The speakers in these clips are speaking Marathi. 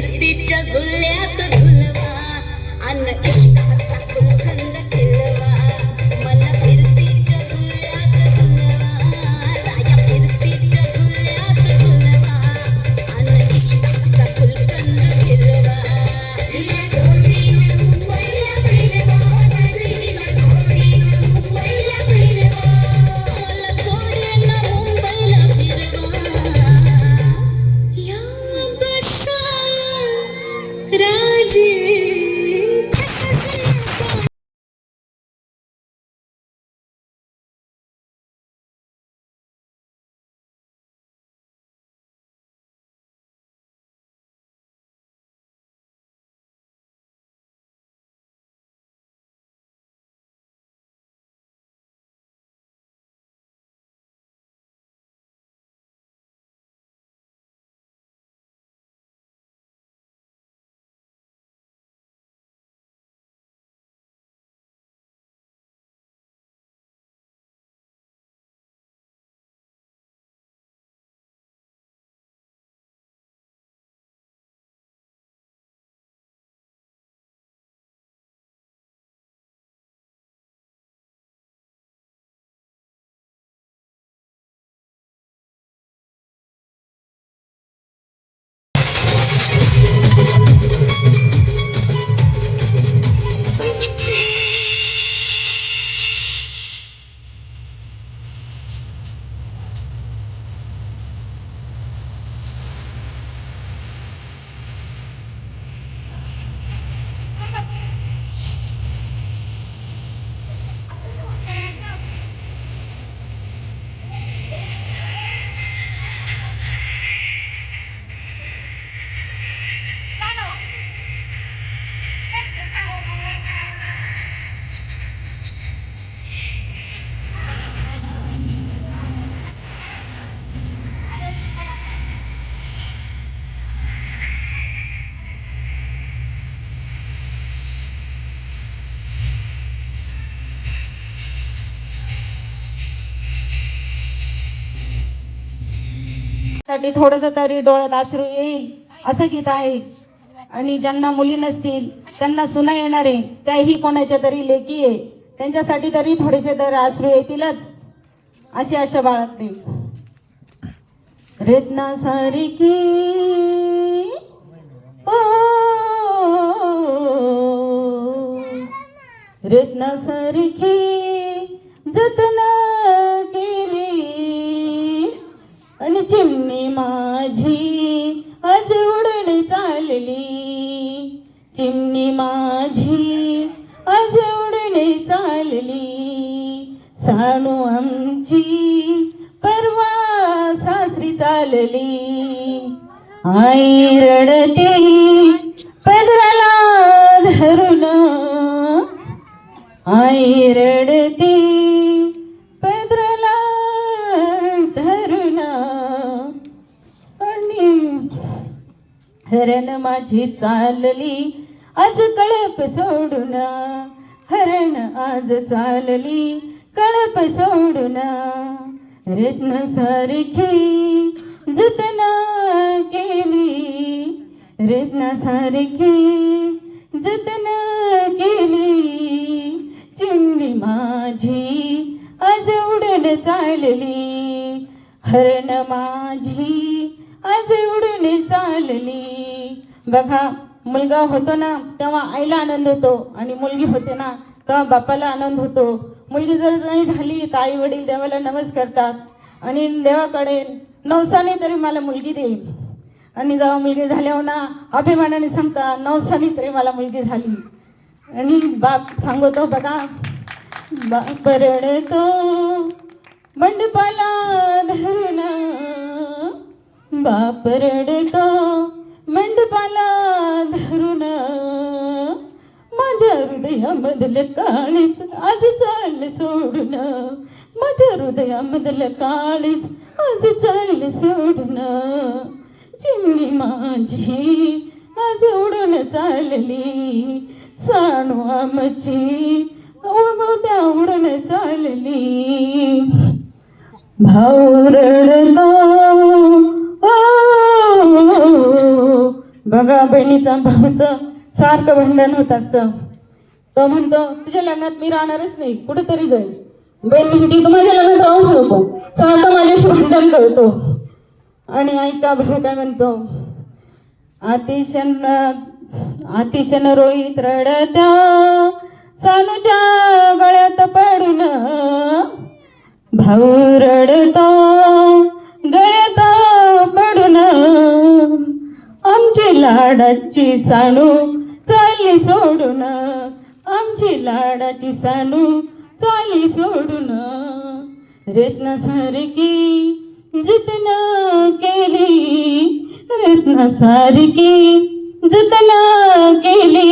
राया झुल्यात झुलवा अन इश्क साठी थोडस तरी डोळ्यात आश्रू येईल असं गीत आहे. आणि ज्यांना मुली नसतील त्यांना सुना येणार आहे त्याही कोणाच्या तरी लेकी आहे. त्यांच्यासाठी तरी थोडेसे तर आश्रू येतीलच अशी आशा बाळगते. रेतना सारखी ओ रेतना सारखी जतन चिमणी माझी आज उडण चालली. चिमणी माझी आज उडणे चालली. साणू आमची परवा सासरी चालली. आई रडते हरण माझी चालली. आज कळप सोडून हरण आज चालली. कळप सोडून रत्न सारखी जतना केली. रत्न सारखी जतन केली. चिमणी माझी आज उडण चालली. हरण माझी आज उडून चालली. बघा मुलगा होतो ना तेव्हा आईला आनंद होतो आणि मुलगी होते ना तेव्हा बापाला आनंद होतो. मुलगी जर नाही झाली तर आई वडील देवाला नमस करतात. आणि देवाकडे नवसाने तरी मला मुलगी देईल. आणि जेव्हा मुलगी झाल्यावर ना अभिमानाने सांगता नवसाने तरी मला मुलगी झाली. आणि बाप सांगतो बघा बाप रडतो मंडपाला धरणा बाप रडतो मंडपाला धरून. माझ्या हृदयामधलं काळीच आज चाल सोडून. माझ्या हृदयामधलं काळीच आज चाल सोडून. चिमणी माझी आज उडून चालली. साणू आमची उडून चालली. भाऊ रड बघा बहिणीचा भाऊचं सारखं भांडण होत असतं. तो म्हणतो तुझ्या लग्नात मी राहणारच नाही कुठेतरी जाईल. बहीण म्हणती तू माझ्या लग्नात राहूच नको सारखं माझ्याशी भांडण करतो. आणि ऐका भाऊ काय म्हणतो अतिशन अतिशन रोहित रडत्या सानूच्या गळ्यात पडून भाऊ रडतो गळ्यात पडून. आमची लाडाची साणू चालली सोडून. आमची लाडाची साणू चालली सोडून. रत्नासारखी जतन केली रत्नासारखी जतन केली.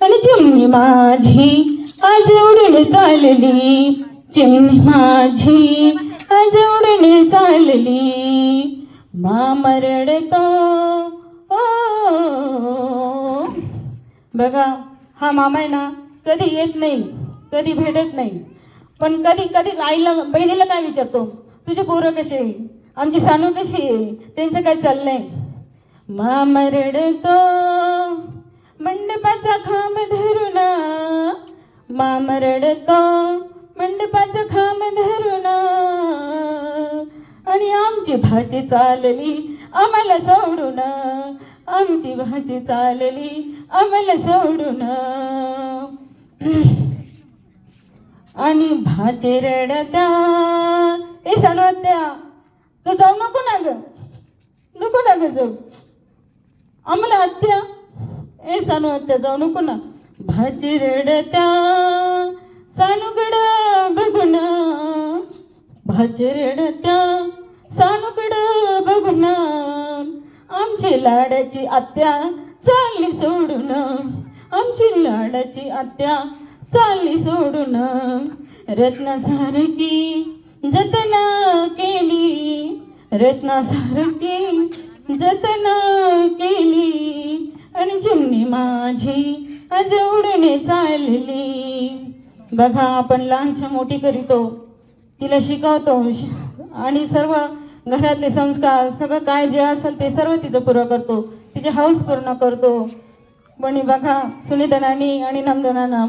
आणि चिमणी माझी आज उडून चालली चिमणी माझी आज उडून चालली. मामरडतो ओ. बघा हा मामा आहे ना कधी येत नाही कधी भेटत नाही. पण कधी कधी आईला बहिणीला काय विचारतो? तुझे पोरं कसे आहे? आमची सानू कशी आहे? त्यांचं काय चाललंय? मामरडतो मंडपाचा खांब धरून मामरडतो मंडपाचा खांब धरून आणि आमची भाजी चालली आम्हाला सोडून आमची भाजी चालली आम्हाला सोडून. आणि भाजी रडत्या ए सणवत्या तू जाऊ नको ना ग नको ना ग जाऊ. आम्हाला हत्या ए सानू जाऊ नको ना. भाजी रडत्या सानुगड बघून. भाजी रडत्या सानूकड बघून. आमची लाडाची आत्या चालली सोडून. आमची लाडाची आत्या चालली सोडून. रत्नासारखी जतन केली. रत्नासारखी जतन केली. आणि चिमणी माझी आज उडणे चालली. बघा आपण लहानच्या मोठी करीतो. तिला शिकवतो. श- आणि सर्व घरातले संस्कार सगळं काय जे असेल ते सर्व तिचं पुरं करतो. तिचे हौस पूर्ण करतो. पण बघा सुनीता नानी आणि नंदनाना.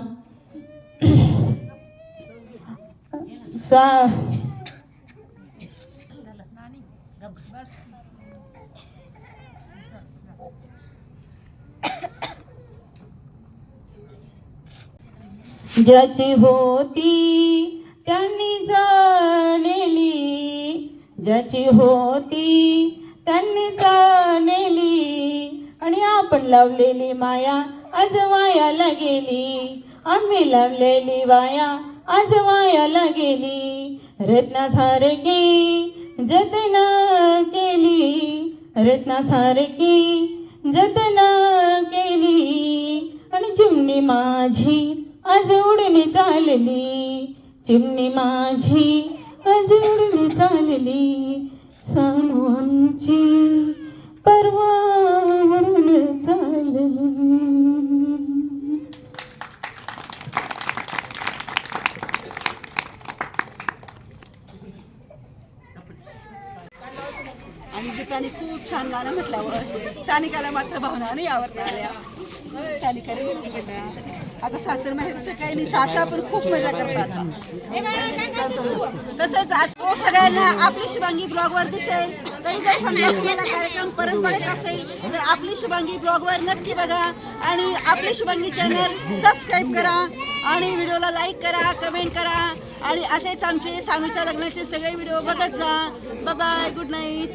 सा ज्याची होती त्यांनी जा ज्याची होती त्यांनी नेली आणि आपण लावलेली माया आज वायाला गेली. आम्ही लावलेली वाया आज वायाला गेली. रत्नासारखी जतन केली. रत्नासारखी जतन केली. आणि चिमणी माझी आज उडून चालली. चिमणी माझी आज उडणी चालली सानू आमची परवा उडून चालली आणि गीताने खूप छान गाणं म्हटल्यावर सानिकाला मात्र भावना नाही आवडता आल्या सानिका रे आता सासर माहेरचं काही नाही सासा पण खूप मजा करतात. तसंच आज तो सगळ्यांना आपली शुभांगी ब्लॉगवर दिसेल. तरी जर समजा तुम्हाला कार्यक्रम परत बघत असेल तर आपली शुभांगी ब्लॉगवर नक्की बघा आणि आपली शुभांगी चॅनल सबस्क्राईब करा आणि व्हिडिओला लाईक करा कमेंट करा आणि असेच आमचे सानूच्या लग्नाचे सगळे व्हिडिओ बघत जा. Bye good night